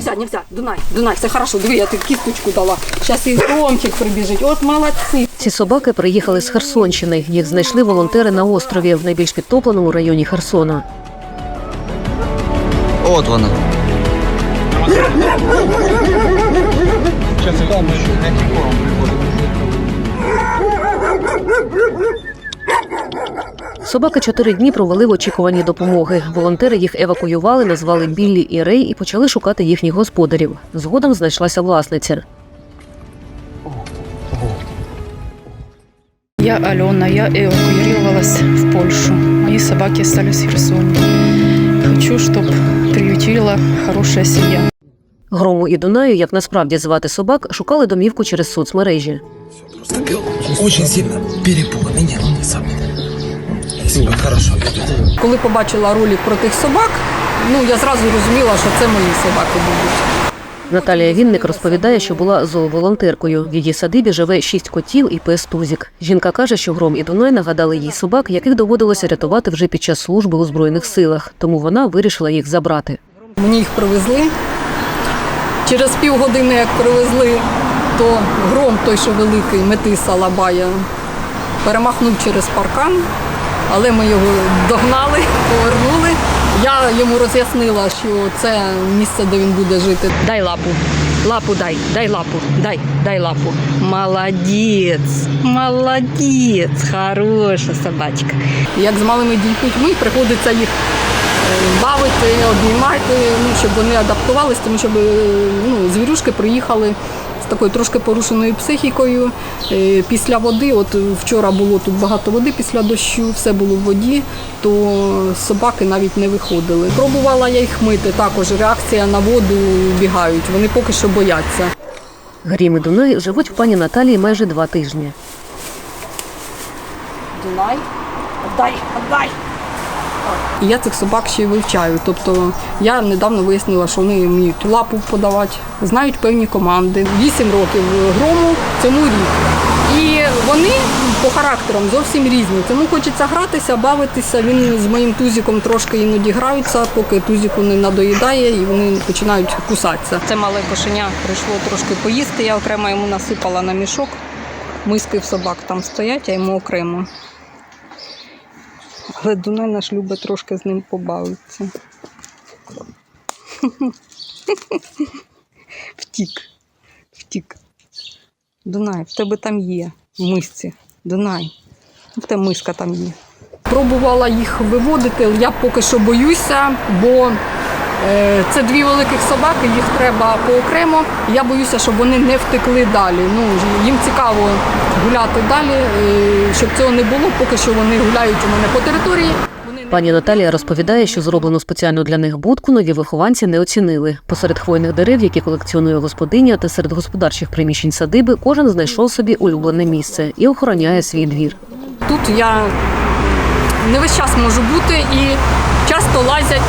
нельзя, нельзя. Дунай, Дунай, все хорошо. Диви, я тобі кісточку дала. Зараз і громчик прибіжить. От молодці. Ці собаки приїхали з Херсонщини. Їх знайшли волонтери на острові в найбільш підтопленому районі Херсона. От вона. Собаки чотири дні провели в очікуванні допомоги. Волонтери їх евакуювали, назвали Біллі і Рей і почали шукати їхніх господарів. Згодом знайшлася власниця. Я Алена, я эвакуировалась в Польшу. Мои собаки остались в Херсоне. Хочу, чтобы приютила хорошая семья. Грому і Дунаю, як насправді звати собак, шукали домівку через соцмережі. Очень сильно перепуганный. Нет, он не сам. Себя хорошо. Коли побачила ролик про тих собак, ну я зразу розуміла, що це мої собаки будуть. Наталія Вінник розповідає, що була зооволонтеркою. В її садибі живе шість котів і пес Тузік. Жінка каже, що Гром і Дунай нагадали їй собак, яких доводилося рятувати вже під час служби у збройних силах. Тому вона вирішила їх забрати. Мені їх привезли. Через півгодини, як привезли, то гром той, що великий, метиса Лабая, перемахнув через паркан, але ми його догнали, повернули. Я йому роз'яснила, що це місце, де він буде жити. Дай лапу, лапу дай, дай лапу, дай, дай лапу. Молодець, молодець, хороша собачка. Як з малими дітьми приходиться їх е, бавити, обнімати, ну, щоб вони адаптувалися, тому щоб е, ну, звірюшки приїхали з такою трошки порушеною психікою. Е, Після води, от вчора було тут багато води після дощу, все було в воді, то собаки навіть не виходили. Пробувала я їх мити, також реакція на воду бігають, вони поки що бояться. Грім і Дунай живуть в пані Наталії майже два тижні. Дунай, дай, дай. І я цих собак ще й вивчаю. Тобто я недавно вияснила, що вони вміють лапу подавати, знають певні команди. Вісім років грому цьому рік. І вони по характерам зовсім різні. Тому хочеться гратися, бавитися. Він з моїм тузіком трошки іноді граються, поки тузіку не надоїдає і вони починають кусатися. Це мале кошеня прийшло трошки поїсти. Я окремо йому насипала на мішок. Миски в собак там стоять, а йому окремо. Але Дунай наш любить трошки з ним побавитися. Втік. Втік. Дунай, в тебе там є в мисці. Дунай. В тебе миска там є. Пробувала їх виводити, я поки що боюся, бо це дві великих собаки, їх треба поокремо. Я боюся, щоб вони не втекли далі. Ну, їм цікаво гуляти далі, е, щоб цього не було, поки що вони гуляють у мене по території. Пані Наталія розповідає, що зроблену спеціально для них будку нові вихованці не оцінили. Посеред хвойних дерев, які колекціонує господиня, та серед господарчих приміщень садиби, кожен знайшов собі улюблене місце і охороняє свій двір. Тут я не весь час можу бути і часто лазять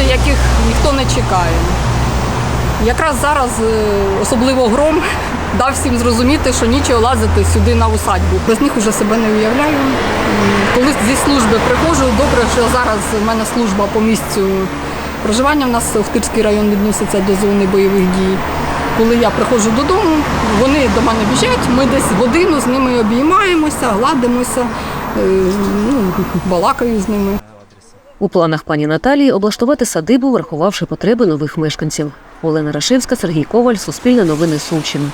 люди, яких ніхто не чекає. Якраз зараз, е, особливо гром, дав всім зрозуміти, що нічого лазити сюди на усадьбу. Без них уже себе не уявляю. Коли зі служби приходжу, добре, що зараз в мене служба по місцю проживання. У нас Охтирський район відноситься до зони бойових дій. Коли я приходжу додому, вони до мене біжать, ми десь годину з ними обіймаємося, гладимося, е, ну, балакаю з ними. У планах пані Наталії облаштувати садибу, врахувавши потреби нових мешканців. Олена Рашевська, Сергій Коваль, Суспільне новини Сумщина.